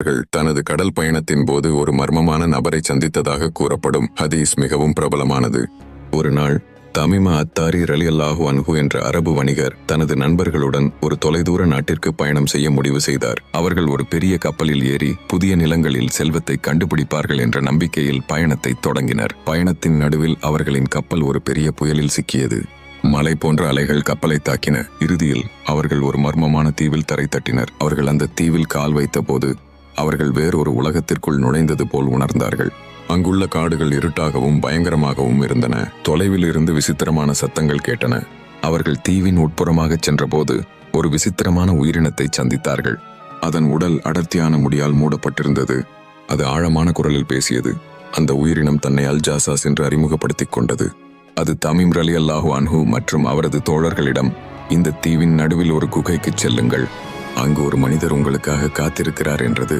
அவர்கள் தனது கடல் பயணத்தின் போது ஒரு மர்மமான நபரை சந்தித்ததாக கூறப்படும் ஹதீஸ் மிகவும் பிரபலமானது. ஒரு நாள் தமிமா அத்தாரி ரலியல்லாஹு அன்ஹு என்ற அரபு வணிகர் தனது நண்பர்களுடன் ஒரு தொலைதூர நாட்டிற்கு பயணம் செய்ய முடிவு செய்தார். அவர்கள் ஒரு பெரிய கப்பலில் ஏறி புதிய நிலங்களில் செல்வத்தை கண்டுபிடிப்பார்கள் என்ற நம்பிக்கையில் பயணத்தை தொடங்கினர். பயணத்தின் நடுவில் அவர்களின் கப்பல் ஒரு பெரிய புயலில் சிக்கியது. மலை போன்ற அலைகள் கப்பலை தாக்கின. இறுதியில் அவர்கள் ஒரு மர்மமான தீவில் தரை தட்டினர் அவர்கள் அந்த தீவில் கால் வைத்தபோது அவர்கள் வேறொரு உலகத்திற்குள் நுழைந்தது போல் உணர்ந்தார்கள். அங்குள்ள காடுகள் இருட்டாகவும் பயங்கரமாகவும் இருந்தன. தொலைவில் இருந்து விசித்திரமான சத்தங்கள் கேட்டன. அவர்கள் தீவின் உட்புறமாகச் சென்றபோது ஒரு விசித்திரமான உயிரினத்தை சந்தித்தார்கள். அதன் உடல் அடர்த்தியான முடியால் மூடப்பட்டிருந்தது. அது ஆழமான குரலில் பேசியது. அந்த உயிரினம் தன்னை அல்ஜாசாஸ் என்று அறிமுகப்படுத்திக் கொண்டது. அது தமிம் ரலி அல்லாஹு அன்ஹு மற்றும் அவரது தோழர்களிடம் இந்த தீவின் நடுவில் ஒரு குகைக்கு செல்லுங்கள். அங்கு ஒரு மனிதர் உங்களுக்காக காத்திருக்கிறார் என்றது.